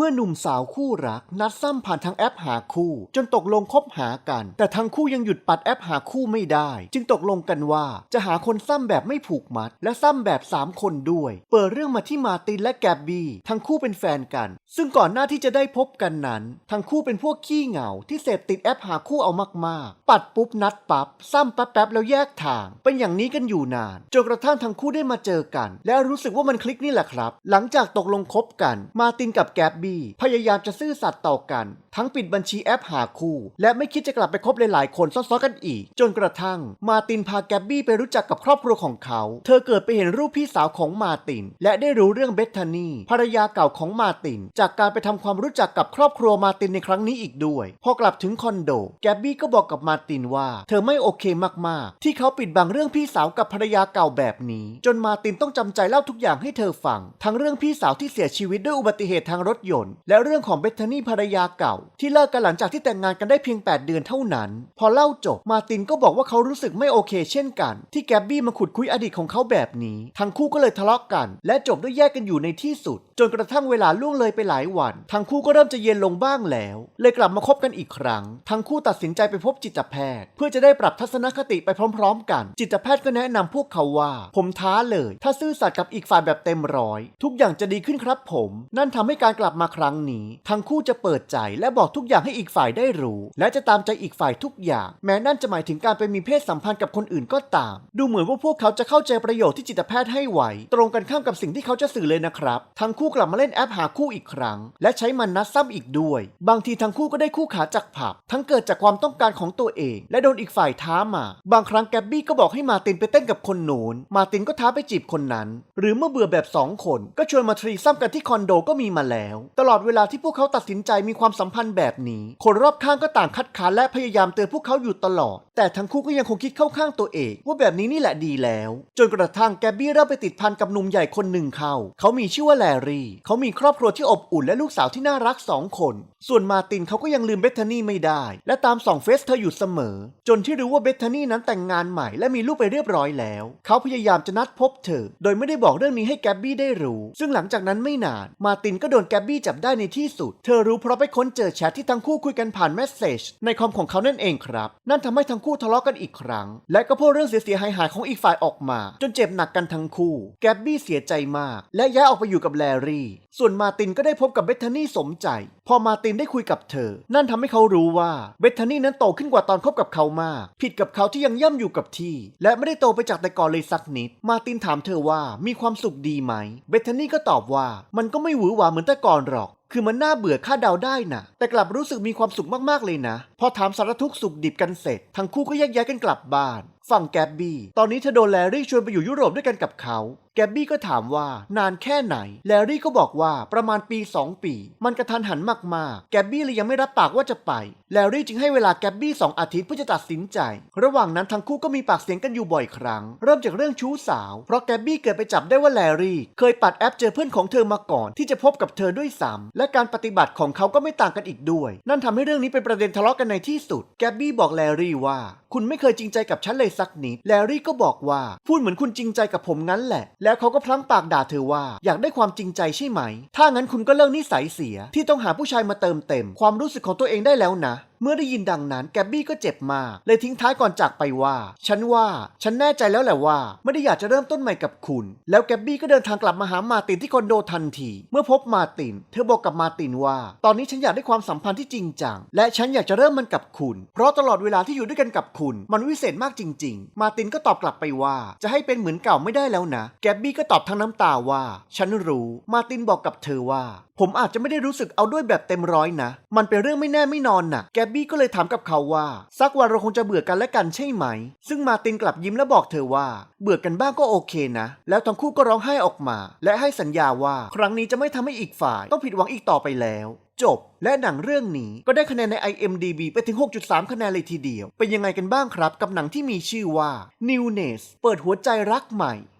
เมื่อหนุ่มสาวคู่รัก นัดซ้ำผ่านทางแอปหาคู่ จนตกลงคบหากัน แต่ทั้งคู่ยังหยุดปัดแอปหาคู่ไม่ได้ จึงตกลงกันว่าจะหาคนซ้ำแบบไม่ผูกมัด และซ้ำแบบ 3 คนด้วย เปิดเรื่องมาที่มาตินและแกบบี้ทั้งคู่เป็นแฟนกัน ซึ่งก่อนหน้าที่จะได้พบกันนั้น ทั้งคู่เป็นพวกขี้เหงาที่เสพติดแอปหาคู่เอามากๆ ปัดปุ๊บนัดปับ๊บซ้ำแป๊บๆแล้วแยกทาง เป็นอย่างนี้กันอยู่นานจนกระทั่งทั้งคู่ได้มาเจอกัน และรู้สึกว่ามันคลิกนี่แหละครับ หลังจากตกลงคบกัน มาตินกับแกบบี้พยายามจะซื่อสัตย์ต่อกัน ทั้งปิดบัญชีแอปหาคู่ และไม่คิดจะกลับไปคบหลายๆคนซ้อนๆกันอีก จนกระทั่ง มาตินพาแกบบี้ไปรู้จักกับครอบครัวของเขา เธอเกิดไปเห็นรูปพี่สาวของมาติน และได้รู้เรื่องเบธานีภรรยาเก่าของมาติน จากการไปทำความรู้จักกับครอบครัวมาตินในครั้งนี้อีกด้วย พอกลับถึงคอนโด แกบบี้ก็บอกกับมาตินว่า เธอไม่โอเคมากๆ ที่เขาปิดบังเรื่องพี่สาวกับภรรยาเก่าแบบนี้ จนมาตินต้องจำใจเล่าทุกอย่างให้เธอฟัง ทั้งเรื่องพี่สาวที่เสียชีวิตด้วยอุบัติเหตุทางรถยนต์และเรื่องของเบธานีภรรยาเก่า ที่เลิกกันหลังจากที่แต่งงานกันได้เพียง 8 เดือนเท่านั้น พอเล่าจบมาตินก็บอกว่าเขารู้สึกไม่โอเค เช่นกัน ที่แกบบี้มาขุดคุยอดีตของเขาแบบนี้ ทั้งคู่ก็เลยทะเลาะกัน และจบด้วยแยกกันอยู่ในที่สุด จนกระทั่งเวลาล่วงเลยไปหลายวัน ทั้งคู่ก็เริ่มจะเย็นลงบ้างแล้ว เลยกลับมาคบกันอีกครั้ง ทั้งคู่ตัดสินใจไปพบจิตแพทย์ เพื่อจะได้ปรับทัศนคติไปพร้อม ๆ กัน จิตแพทย์ก็แนะนำพวกเขาว่า ผมท้าเลย ถ้าซื่อสัตย์กับอีกฝ่ายแบบเต็มร้อย ทุกอย่างจะดีขึ้นครับผม นั่นทำให้การกลับมาครั้งนี้ ทั้งคู่จะเปิดใจและบอกทุกอย่างให้อีกฝ่ายได้รู้ และจะตามใจอีกฝ่ายทุกอย่าง แม้นั่นจะหมายถึงการไปมีเพศสัมพันธ์กับคนอื่นก็ตาม ดูเหมือนว่าพวกเขาจะเข้าใจประโยชน์ที่จิตแพทย์ให้ไว้ตรงกันข้ามกับสิ่งที่เขาจะสื่อเลยนะครับ ทั้งคู่กลับมาเล่นแอปหาคู่อีกครั้ง และใช้มันนัดซ้ำอีกด้วย บางทีทั้งคู่ก็ได้คู่ขาจากผับ ทั้งเกิดจากความต้องการของตัวเอง และโดนอีกฝ่ายท้ามา บางครั้งแกบบี้ก็บอกให้มาตินไปเต้นกับคนโน้น มาตินก็ท้าไปจีบคนนั้น หรือเมื่อเบื่อแบบสองคนก็ชวนมาทรีซ้ำกันที่คอนโดก็มีมาแล้วตลอดเวลาที่พวกเขาตัดสินใจมีความสัมพันธ์แบบนี้ คนรอบข้างก็ต่างคัดค้านและพยายามเตือนพวกเขาอยู่ตลอด แต่ทั้งคู่ก็ยังคงคิดเข้าข้างตัวเอง ว่าแบบนี้นี่แหละดีแล้ว จนกระทั่งแกบบี้เริ่มไปติดพันกับหนุ่มใหญ่คนหนึ่งเขาเขามีชื่อว่าแลรี่ เขามีครอบครัวที่อบอุ่นและลูกสาวที่น่ารักสองคน ส่วนมาตินเขาก็ยังลืมเบธานีไม่ได้ และตามส่องเฟซเธออยู่เสมอ จนที่รู้ว่าเบธานีนั้นแต่งงานใหม่ และมีลูกไปเรียบร้อยแล้ว เขาพยายามจะนัดพบเธอ โดยไม่ได้บอกเรื่องนี้ให้แกบบี้ได้รู้ ซึ่งหลังจากนั้นไม่นาน มาตินก็โดนแกบบี้จับได้ในที่สุด เธอรู้เพราะไปค้นเจอแชทที่ทั้งคู่คุยกันผ่านเมสเซจในคอมของเขานั่นเองครับ นั่นทำให้ทั้งคู่ทะเลาะกันอีกครั้ง และก็พูดเรื่องเสียหายหายของอีกฝ่ายออกมา จนเจ็บหนักกันทั้งคู่ แกบบี้เสียใจมาก และย้ายออกไปอยู่กับแลรี่ ส่วนมาตินก็ได้พบกับเบธานี่สมใจ พอมาตินได้คุยกับเธอ นั่นทำให้เขารู้ว่าเบธธานี่นั้นโตขึ้นกว่าตอนคบกับเขามาก ผิดกับเขาที่ยังย่ำอยู่กับที่ และไม่ได้โตไปจากแต่ก่อนเลยสักนิด มาตินถามเธอว่ามีความสุขดีไหม เบธธานี่ก็ตอบว่ามันก็ไม่หวือหวาเหมือนแต่ก่อนหรอก คือมันน่าเบื่อคาดเดาได้นะแต่กลับรู้สึกมีความสุขมากๆเลยนะ พอถามสารทุกสุขดิบกันเสร็จ ทั้งคู่ก็แยกย้ายกันกลับบ้าน ฝั่งแกบบี้ ตอนนี้เธอโดนแลรี่ชวนไปอยู่ยุโรปด้วยกันกับเขา แกบบี้ก็ถามว่านานแค่ไหน แลรี่ก็บอกว่าประมาณปี 2 ปี มันกระทันหันมากๆ แกบบี้เลยยังไม่รับปากว่าจะไป แลรี่จึงให้เวลาแกบบี้2อาทิตย์เพื่อจะตัดสินใจ ระหว่างนั้นทั้งคู่ก็มีปากเสียงกันอยู่บ่อยครั้ง เริ่มจากเรื่องชู้สาว เพราะแกบบี้เกิดไปจับได้ว่าแลรี่ เคยปัดแอปเจอเพื่อนของเธอมาก่อน ที่จะพบกับเธอด้วยซ้ำและการปฏิบัติของเขาก็ไม่ต่างกันอีกด้วย นั่นทำให้เรื่องนี้เป็นประเด็นทะเลาะกันในที่สุด แกบบี้บอกแลรี่ว่า คุณไม่เคยจริงใจกับฉันเลยสักนิด แลรี่ก็บอกว่า พูดเหมือนคุณจริงใจกับผมงั้นแหละ แล้วเขาก็พลั้งปากด่าเธอว่า อยากได้ความจริงใจใช่ไหม ถ้างั้นคุณก็เลิกนิสัยเสีย ที่ต้องหาผู้ชายมาเติมเต็ม ความรู้สึกของตัวเองได้แล้วนะเมื่อได้ยินดังนั้นแกบบี้ก็เจ็บมากเลยทิ้งท้ายก่อนจากไปว่า ฉันว่าฉันแน่ใจแล้วแหละว่า ไม่ได้อยากจะเริ่มต้นใหม่กับคุณ แล้วแกบบี้ก็เดินทางกลับมาหามาตินที่คอนโดทันที เมื่อพบมาติน เธอบอกกับมาตินว่า ตอนนี้ฉันอยากได้ความสัมพันธ์ที่จริงจังและฉันอยากจะเริ่มมันกับคุณ เพราะตลอดเวลาที่อยู่ด้วยกันกับคุณ มันวิเศษมากจริง ๆ มาตินก็ตอบกลับไปว่า จะให้เป็นเหมือนเก่าไม่ได้แล้วนะ แกบบี้ก็ตอบทั้งน้ำตาว่า ฉันรู้ มาตินบอกกับเธอว่า ผมอาจจะไม่ได้รู้สึกเอาด้วยแบบเต็มร้อยนะ มันเป็นเรื่องไม่แน่ไม่นอนน่ะ แกบบี้ก็เลยถามกับเขาว่าสักวันเราคงจะเบื่อกันและกันใช่ไหม ซึ่งมาตินกลับยิ้มและบอกเธอว่า เบื่อกันบ้างก็โอเคนะ แล้วทั้งคู่ก็ร้องไห้ออกมา และให้สัญญาว่าครั้งนี้จะไม่ทำให้อีกฝ่ายต้องผิดหวังอีกต่อไปแล้ว จบ และหนังเรื่องนี้ก็ได้คะแนนใน IMDB ไปถึง 6.3 คะแนนเลยทีเดียว เป็นยังไงกันบ้างครับ กับหนังที่มีชื่อว่า Newness เปิดหัวใจรักใหม่